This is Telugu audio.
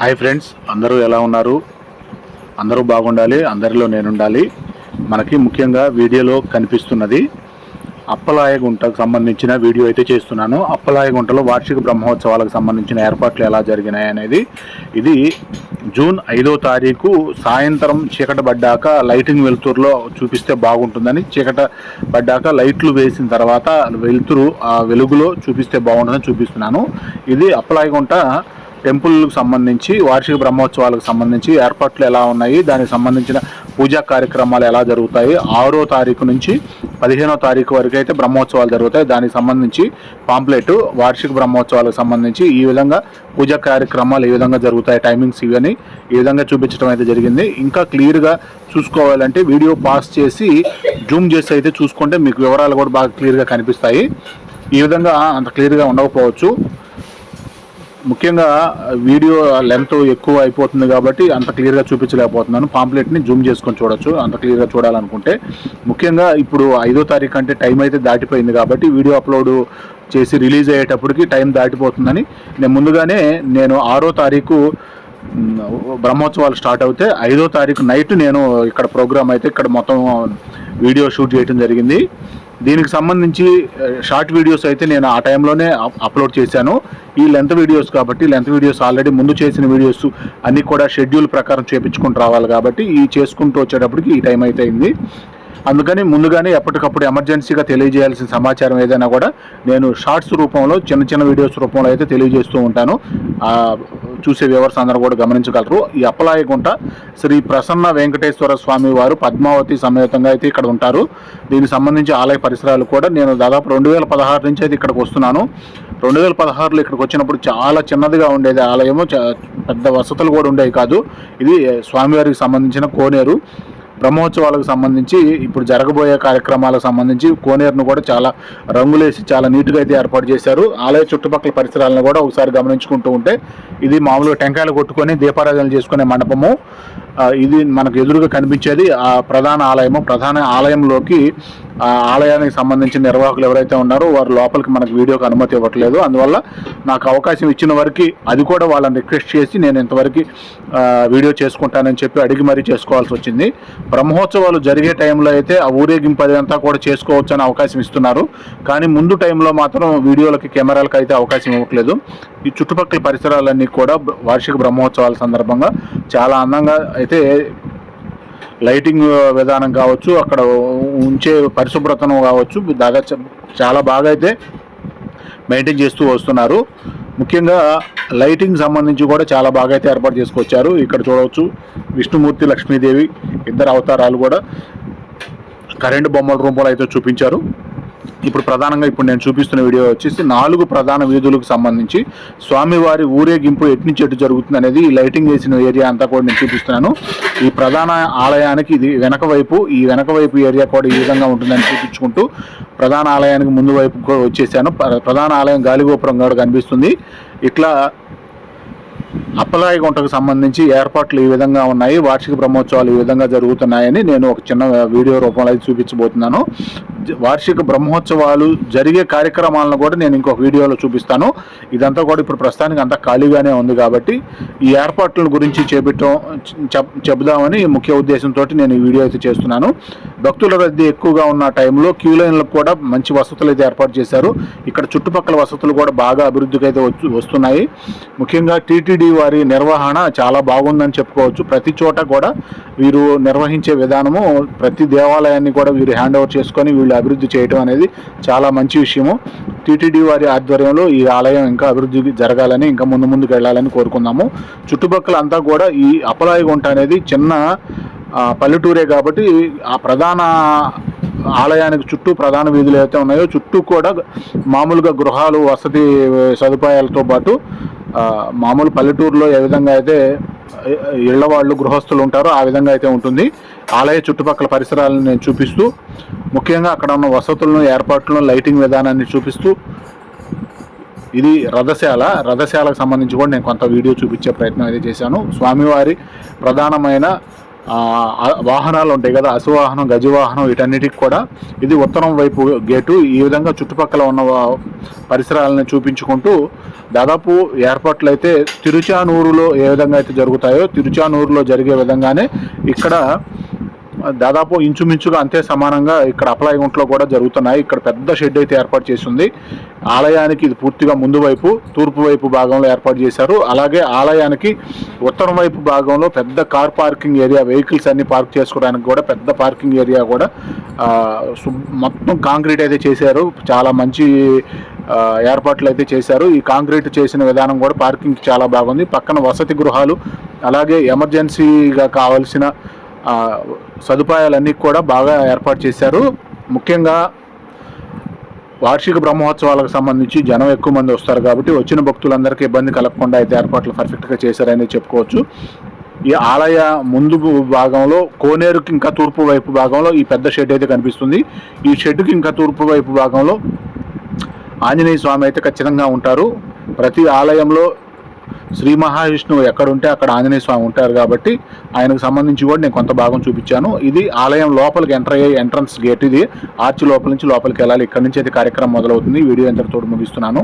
హాయ్ ఫ్రెండ్స్ అందరూ ఎలా ఉన్నారు? అందరూ బాగుండాలి అందరిలో నేను ఉండాలి మనకి ముఖ్యంగా వీడియోలో కనిపిస్తున్నది అప్పలాయగుంటకు సంబంధించిన వీడియో అయితే చేస్తున్నాను. అప్పలాయగుంటలో వార్షిక బ్రహ్మోత్సవాలకు సంబంధించిన ఏర్పాట్లు ఎలా జరిగినాయి అనేది ఇది జూన్ ఐదో తారీఖు సాయంత్రం చీకట పడ్డాక లైటింగ్ వెలుతురులో చూపిస్తే బాగుంటుందని చీకట పడ్డాక లైట్లు వేసిన తర్వాత వెలుతురు ఆ వెలుగులో చూపిస్తే బాగుంటుందని చూపిస్తున్నాను. ఇది అప్పలాయగుంట టెంపుల్కి సంబంధించి వార్షిక బ్రహ్మోత్సవాలకు సంబంధించి ఏర్పాట్లు ఎలా ఉన్నాయి దానికి సంబంధించిన పూజా కార్యక్రమాలు ఎలా జరుగుతాయి ఆరో తారీఖు నుంచి పదిహేనో తారీఖు వరకు అయితే బ్రహ్మోత్సవాలు జరుగుతాయి. దానికి సంబంధించి పాంప్లెట్ వార్షిక బ్రహ్మోత్సవాలకు సంబంధించి ఈ విధంగా పూజా కార్యక్రమాలు ఏ విధంగా జరుగుతాయి. టైమింగ్స్ ఇవని ఈ విధంగా చూపించడం అయితే జరిగింది. ఇంకా క్లియర్గా చూసుకోవాలంటే వీడియో పాస్ చేసి జూమ్ చేసి అయితే చూసుకుంటే మీకు వివరాలు కూడా బాగా క్లియర్గా కనిపిస్తాయి. ఈ విధంగా అంత క్లియర్గా ఉండకపోవచ్చు. ముఖ్యంగా వీడియో లెంత్ ఎక్కువ అయిపోతుంది కాబట్టి అంత క్లియర్గా చూపించలేకపోతున్నాను. పాంప్లెట్ని జూమ్ చేసుకొని చూడొచ్చు అంత క్లియర్గా చూడాలనుకుంటే. ముఖ్యంగా ఇప్పుడు ఐదో తారీఖు అంటే టైం అయితే దాటిపోయింది కాబట్టి వీడియో అప్లోడ్ చేసి రిలీజ్ అయ్యేటప్పటికి టైం దాటిపోతుందని నేను ముందుగానే నేను ఆరో తారీఖు బ్రహ్మోత్సవాలు స్టార్ట్ అవుతే ఐదో తారీఖు నైట్ నేను ఇక్కడ ప్రోగ్రామ్ అయితే ఇక్కడ మొత్తం వీడియో షూట్ చేయడం జరిగింది. దీనికి సంబంధించి షార్ట్ వీడియోస్ అయితే నేను ఆ టైంలోనే అప్లోడ్ చేశాను. ఈ లెంత్ వీడియోస్ కాబట్టి లెంత్ వీడియోస్ ఆల్రెడీ ముందు చేసిన వీడియోస్ అన్నీ కూడా షెడ్యూల్ ప్రకారం చేపించుకుంటూ రావాలి కాబట్టి ఈ చేసుకుంటూ వచ్చేటప్పటికి ఈ టైం అయితే అయింది. అందుకని ముందుగానే ఎప్పటికప్పుడు ఎమర్జెన్సీగా తెలియజేయాల్సిన సమాచారం ఏదైనా కూడా నేను షార్ట్స్ రూపంలో చిన్న చిన్న వీడియోస్ రూపంలో అయితే తెలియజేస్తూ ఉంటాను. చూసే వ్యూవర్స్ అందరూ కూడా గమనించగలరు. ఈ అప్పలాయగుంట శ్రీ ప్రసన్న వెంకటేశ్వర స్వామి వారు పద్మావతి సమేతంగా అయితే ఇక్కడ ఉంటారు. దీనికి సంబంధించి ఆలయ పరిసరాలు కూడా నేను దాదాపు రెండు వేల పదహారు నుంచి అయితే ఇక్కడికి వస్తున్నాను. రెండు వేల పదహారులో ఇక్కడికి వచ్చినప్పుడు చాలా చిన్నదిగా ఉండేది ఆలయము. పెద్ద వసతులు కూడా ఉండేవి కాదు. ఇది స్వామివారికి సంబంధించిన కోనేరు. బ్రహ్మోత్సవాలకు సంబంధించి ఇప్పుడు జరగబోయే కార్యక్రమాలకు సంబంధించి కోనేరును కూడా చాలా రంగులేసి చాలా నీట్గా అయితే ఏర్పాటు చేశారు. ఆలయ చుట్టుపక్కల పరిసరాలను కూడా ఒకసారి గమనించుకుంటూ ఉంటే ఇది మామూలుగా టెంకాయలు కొట్టుకొని దీపారాధన చేసుకునే మండపము. ఇది మనకు ఎదురుగా కనిపించేది ఆ ప్రధాన ఆలయము. ప్రధాన ఆలయంలోకి ఆ ఆలయానికి సంబంధించిన నిర్వాహకులు ఎవరైతే ఉన్నారో వారు లోపలికి మనకు వీడియోకి అనుమతి ఇవ్వట్లేదు. అందువల్ల నాకు అవకాశం ఇచ్చిన వరకు అది కూడా వాళ్ళని రిక్వెస్ట్ చేసి నేను ఇంతవరకు వీడియో చేసుకుంటానని చెప్పి అడిగి మరీ చేసుకోవాల్సి వచ్చింది. బ్రహ్మోత్సవాలు జరిగే టైంలో అయితే ఆ ఊరేగింపు అదంతా కూడా చేసుకోవచ్చు అని అవకాశం ఇస్తున్నారు. కానీ ముందు టైంలో మాత్రం వీడియోలకి కెమెరాలకు అయితే అవకాశం ఇవ్వట్లేదు. ఈ చుట్టుపక్కల పరిసరాలన్నీ కూడా వార్షిక బ్రహ్మోత్సవాల సందర్భంగా చాలా అందంగా అయితే లైటింగ్ విధానం కావచ్చు అక్కడ ఉంచే పరిశుభ్రతను కావచ్చు దాదాపు చాలా బాగా అయితే మెయింటైన్ చేస్తూ వస్తున్నారు. ముఖ్యంగా లైటింగ్ సంబంధించి కూడా చాలా బాగా అయితే ఏర్పాటు చేసుకొచ్చారు. ఇక్కడ చూడవచ్చు విష్ణుమూర్తి లక్ష్మీదేవి ఇద్దరు అవతారాలు కూడా కరెంటు బొమ్మల రూపంలో అయితే చూపించారు. ఇప్పుడు ప్రధానంగా ఇప్పుడు నేను చూపిస్తున్న వీడియో వచ్చేసి నాలుగు ప్రధాన వీధులకు సంబంధించి స్వామివారి ఊరేగింపు ఎట్నుంచి ఎటు జరుగుతుంది అనేది ఈ లైటింగ్ వేసిన ఏరియా అంతా కూడా నేను చూపిస్తున్నాను. ఈ ప్రధాన ఆలయానికి ఇది వెనక వైపు ఈ వెనక వైపు ఏరియా కూడా ఈ విధంగా ఉంటుందని చూపించుకుంటూ ప్రధాన ఆలయానికి ముందు వైపు కూడా వచ్చేసాను. ప్ర- ప్రధాన ఆలయం గాలిగోపురం కూడా కనిపిస్తుంది. ఇట్లా అప్పలాయి గుంటకు సంబంధించి ఏర్పాట్లు ఈ విధంగా ఉన్నాయి. వార్షిక బ్రహ్మోత్సవాలు ఈ విధంగా జరుగుతున్నాయని నేను ఒక చిన్న వీడియో రూపంలో అయితే చూపించబోతున్నాను. వార్షిక బ్రహ్మోత్సవాలు జరిగే కార్యక్రమాలను కూడా నేను ఇంకొక వీడియోలో చూపిస్తాను. ఇదంతా కూడా ఇప్పుడు ప్రస్తుతానికి అంతా ఖాళీగానే ఉంది కాబట్టి ఈ ఏర్పాట్ల గురించి చేపట్టడం చెప్ చెబుదామని ముఖ్య ఉద్దేశంతో నేను ఈ వీడియో అయితే చేస్తున్నాను. భక్తుల రద్దీ ఎక్కువగా ఉన్న టైంలో క్యూ లైన్లకు కూడా మంచి వసతులు అయితే ఏర్పాటు చేశారు. ఇక్కడ చుట్టుపక్కల వసతులు కూడా బాగా అభివృద్ధికి అయితే వస్తున్నాయి. ముఖ్యంగా టీటీడీ వారి నిర్వహణ చాలా బాగుందని చెప్పుకోవచ్చు. ప్రతి చోట కూడా వీరు నిర్వహించే విధానము ప్రతి దేవాలయాన్ని కూడా వీరు హ్యాండ్ ఓవర్ చేసుకొని వీళ్ళు అభివృద్ధి చేయడం అనేది చాలా మంచి విషయము. టీటీడీ వారి ఆధ్వర్యంలో ఈ ఆలయం ఇంకా అభివృద్ధి జరగాలని ఇంకా ముందు ముందుకు వెళ్ళాలని కోరుకుందాము. చుట్టుపక్కల అంతా కూడా ఈ అపలాయి గుంట అనేది చిన్న పల్లెటూరే కాబట్టి ఆ ప్రధాన ఆలయానికి చుట్టూ ప్రధాన వీధులు ఏవైతే ఉన్నాయో చుట్టూ కూడా మామూలుగా గృహాలు వసతి సదుపాయాలతో పాటు మామూలు పల్లెటూరులో ఏ విధంగా అయితే ఇళ్ళ వాళ్ళు గృహస్థులు ఉంటారో ఆ విధంగా అయితే ఉంటుంది. ఆలయ చుట్టుపక్కల పరిసరాలను నేను చూపిస్తూ ముఖ్యంగా అక్కడ ఉన్న వసతులను ఏర్పాట్లను లైటింగ్ విధానాన్ని చూపిస్తూ ఇది రథశాల. రథశాలకు సంబంధించి కూడా నేను కొంత వీడియో చూపించే ప్రయత్నం అయితే చేశాను. స్వామివారి ప్రధానమైన వాహనాలు ఉంటాయి కదా అశ్వవాహనం గజవాహనం వీటన్నిటికి కూడా ఇది ఉత్తరం వైపు గేటు. ఈ విధంగా చుట్టుపక్కల ఉన్న పరిసరాలను చూపించుకుంటూ దాదాపు ఏర్పాట్లు అయితే తిరుచానూరులో ఏ విధంగా అయితే జరుగుతాయో తిరుచానూరులో జరిగే విధంగానే ఇక్కడ దాదాపు ఇంచుమించుగా అంతే సమానంగా ఇక్కడ అప్లాయగుంట్లో కూడా జరుగుతున్నాయి. ఇక్కడ పెద్ద షెడ్ అయితే ఏర్పాటు చేసింది. ఆలయానికి ఇది పూర్తిగా ముందు వైపు తూర్పు వైపు భాగంలో ఏర్పాటు చేశారు. అలాగే ఆలయానికి ఉత్తరం వైపు భాగంలో పెద్ద కార్ పార్కింగ్ ఏరియా వెహికల్స్ అన్ని పార్క్ చేసుకోవడానికి కూడా పెద్ద పార్కింగ్ ఏరియా కూడా మొత్తం కాంక్రీట్ అయితే చేశారు. చాలా మంచి ఏర్పాట్లు అయితే చేశారు. ఈ కాంక్రీట్ చేసిన విధానం కూడా పార్కింగ్ చాలా బాగుంది. పక్కన వసతి గృహాలు అలాగే ఎమర్జెన్సీగా కావాల్సిన సదుపాయాలన్నీ కూడా బాగా ఏర్పాటు చేశారు. ముఖ్యంగా వార్షిక బ్రహ్మోత్సవాలకు సంబంధించి జనం ఎక్కువ మంది వస్తారు కాబట్టి వచ్చిన భక్తులందరికీ ఇబ్బంది కలగకుండా అయితే ఏర్పాట్లు పర్ఫెక్ట్గా చేశారని చెప్పుకోవచ్చు. ఈ ఆలయ ముందు భాగంలో కోనేరుకి ఇంకా తూర్పు వైపు భాగంలో ఈ పెద్ద షెడ్ అయితే కనిపిస్తుంది. ఈ షెడ్కి ఇంకా తూర్పు వైపు భాగంలో ఆంజనేయ స్వామి అయితే ఖచ్చితంగా ఉంటారు. ప్రతి ఆలయంలో శ్రీ మహావిష్ణువు ఎక్కడుంటే అక్కడ ఆంజనేయ స్వామి ఉంటారు కాబట్టి ఆయనకు సంబంధించి కూడా నేను కొంత భాగం చూపించాను. ఇది ఆలయం లోపలికి ఎంటర్ అయ్యే ఎంట్రన్స్ గేట్ ఇది. ఆర్చ్ లోపల నుంచి లోపలికి వెళ్ళాలి. ఇక్కడ నుంచి అయితే కార్యక్రమం మొదలవుతుంది. వీడియో ఎంతటితో ముగిస్తున్నాను.